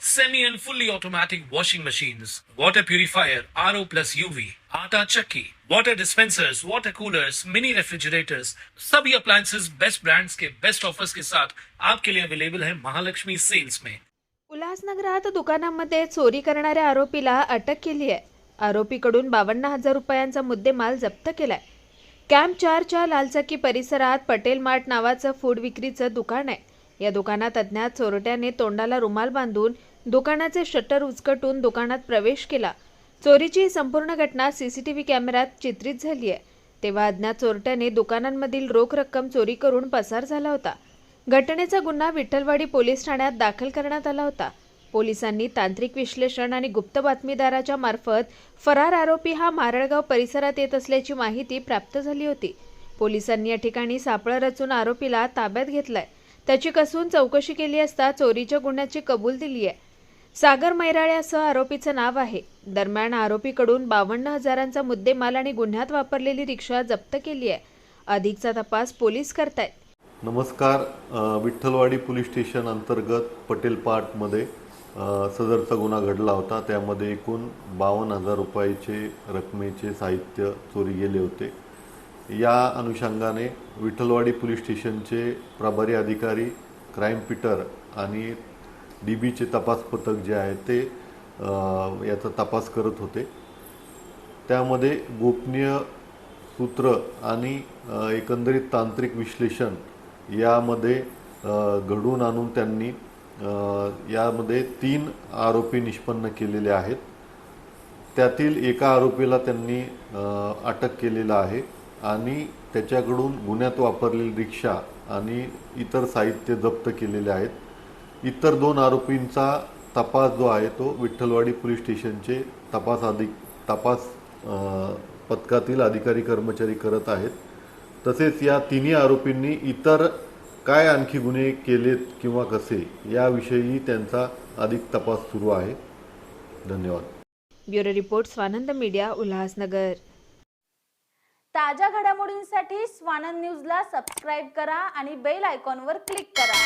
semi and fully automatic washing machines, water purifier, RO plus UV, आटा चक्की, water dispensers, water coolers, mini refrigerators, सभी appliances best brands के best offers के साथ आपके लिए अवेलेबल है महालक्ष्मी सेल्स में। उल्हासनगरात दुकानामध्ये चोरी करणाऱ्या आरोपीला अटक केली आहे. आरोपीकडून बावन्न हजार रुपयांचा मुद्देमाल जप्त केलाय. कॅम्प चारच्या लालचक्की परिसरात पटेल मार्ट नावाचं फूड विक्रीचं दुकान आहे. या दुकानात अज्ञात चोरट्याने तोंडाला रुमाल बांधून दुकानाचे शटर उचकटून दुकानात प्रवेश केला. चोरीची ही संपूर्ण घटना सीसीटीव्ही कॅमेऱ्यात चित्रित झाली आहे. तेव्हा अज्ञात चोरट्याने दुकानांमधील रोख रक्कम चोरी करून पसार झाला होता. घटनेचा गुन्हा विठ्ठलवाडी पोलीस ठाण्यात दाखल करण्यात आला होता. पोलिसांनी तांत्रिक विश्लेषण आणि गुप्त बातमीदाराच्या मार्फत फरार आरोपी हा मारळगाव परिसरात येत असल्याची माहिती प्राप्त झाली होती. पोलिसांनी या ठिकाणी सापळं रचून आरोपीला ताब्यात घेतलाय. त्याची कसून चौकशी केली असता चोरीच्या गुन्ह्याची कबूल दिली आहे सागर मैराळे असं आरोपीचं नाव आहे. दरम्यान आरोपीकडून बावन्न हजारांचा मुद्देमाल आणि गुन्ह्यात वापरलेली रिक्षा जप्त केली आहे. अधिकचा तपास पोलीस करतायत. नमस्कार. विठ्ठलवाडी पोलीस स्टेशन अंतर्गत पटेल पार्कमध्ये सदरचा गुन्हा घडला होता. त्यामध्ये एकूण बावन्न हजार रुपयाचे रकमेचे साहित्य चोरी गेले होते. या अनुषंगाने विठ्ठलवाडी पोलीस स्टेशनचे प्रभारी अधिकारी क्राईम पीटर आणि डी बीचे तपास पथक जे आहे ते याचा तपास करत होते. त्यामध्ये गोपनीय सूत्र आणि एकंदरीत तांत्रिक विश्लेषण यामध्ये घडून घडवून आणून त्यांनी यामध्ये तीन आरोपी निष्पन्न केलेले आहेत. त्यातील एका आरोपीला त्यांनी अटक केलेला आहे आणि त्याच्याकडून गुन्ह्यात वापरलेली रिक्षा आणि इतर साहित्य जप्त केलेले आहेत. इतर दोन आरोपींचा तपास जो आहे तो विठ्ठलवाडी पोलीस स्टेशनचे तपास अधिक तपास पथकातील अधिकारी कर्मचारी करत आहेत. तसेच या तिन्ही आरोपींनी इतर काय आणखी गुन्हे केलेत किंवा कसे याविषयी त्यांचा अधिक तपास सुरू आहे. धन्यवाद. Bureau report Swanand media Ulhasnagar. ताज्या घडामोडींसाठी स्वानंद न्यूजला सबस्क्राईब करा आणि बेल आयकॉनवर क्लिक करा.